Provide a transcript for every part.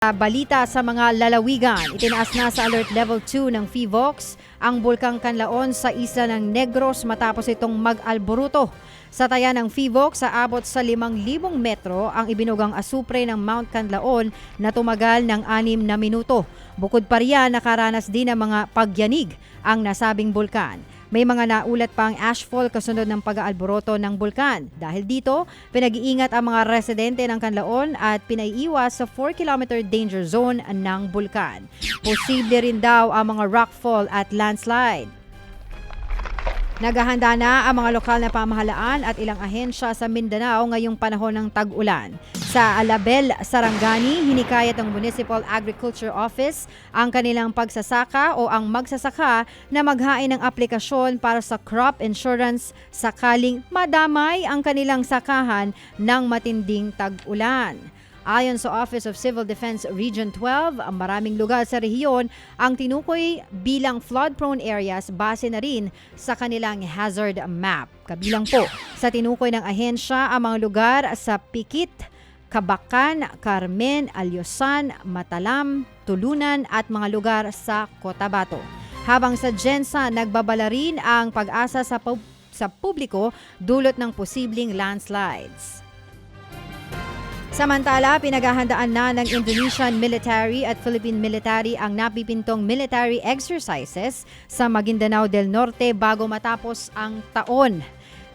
Balita sa mga lalawigan, itinaas na sa alert level 2 ng FIVOX ang bulkang Kanlaon sa isla ng Negros matapos itong mag-alboruto. Sa taya ng FIVOX, sa abot sa 5,000 metro ang ibinugang asupre ng Mount Kanlaon na tumagal ng 6 na minuto. Bukod pa riyan, nakaranas din ng mga pagyanig ang nasabing bulkan. May mga naulat pang ashfall kasunod ng pag-aalboroto ng bulkan. Dahil dito, pinag-iingat ang mga residente ng Kanlaon at pinaiiwas sa 4-kilometer danger zone ng bulkan. Posible rin daw ang mga rockfall at landslide. Naghahanda na ang mga lokal na pamahalaan at ilang ahensya sa Mindanao ngayong panahon ng tag-ulan. Sa Alabel, Sarangani, hinikayat ng Municipal Agriculture Office ang kanilang pagsasaka o ang magsasaka na maghain ng aplikasyon para sa crop insurance sakaling madamay ang kanilang sakahan ng matinding tag-ulan. Ayon sa Office of Civil Defense Region 12, ang maraming lugar sa rehiyon ang tinukoy bilang flood-prone areas base na rin sa kanilang hazard map. Kabilang po sa tinukoy ng ahensya ang mga lugar sa Pikit, Kabakan, Carmen, Alyosan, Matalam, Tulunan at mga lugar sa Cotabato. Habang sa Jensa, nagbabala rin ang pag-asa sa, pub- sa publiko dulot ng posibleng landslides. Samantala, pinaghahandaan na ng Indonesian military at Philippine military ang napipintong military exercises sa Maguindanao del Norte bago matapos ang taon.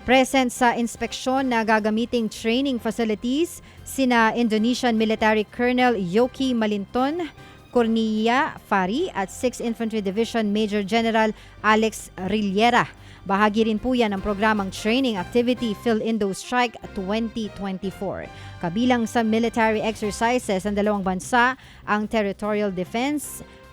Present sa inspeksyon na gagamiting training facilities sina Indonesian Military Colonel Yoki Malinton, Cornilla Fari at 6th Infantry Division Major General Alex Rillera. Bahagi rin po yan ng programang Training Activity Phil Indo Strike 2024. Kabilang sa military exercises ng dalawang bansa ang territorial defense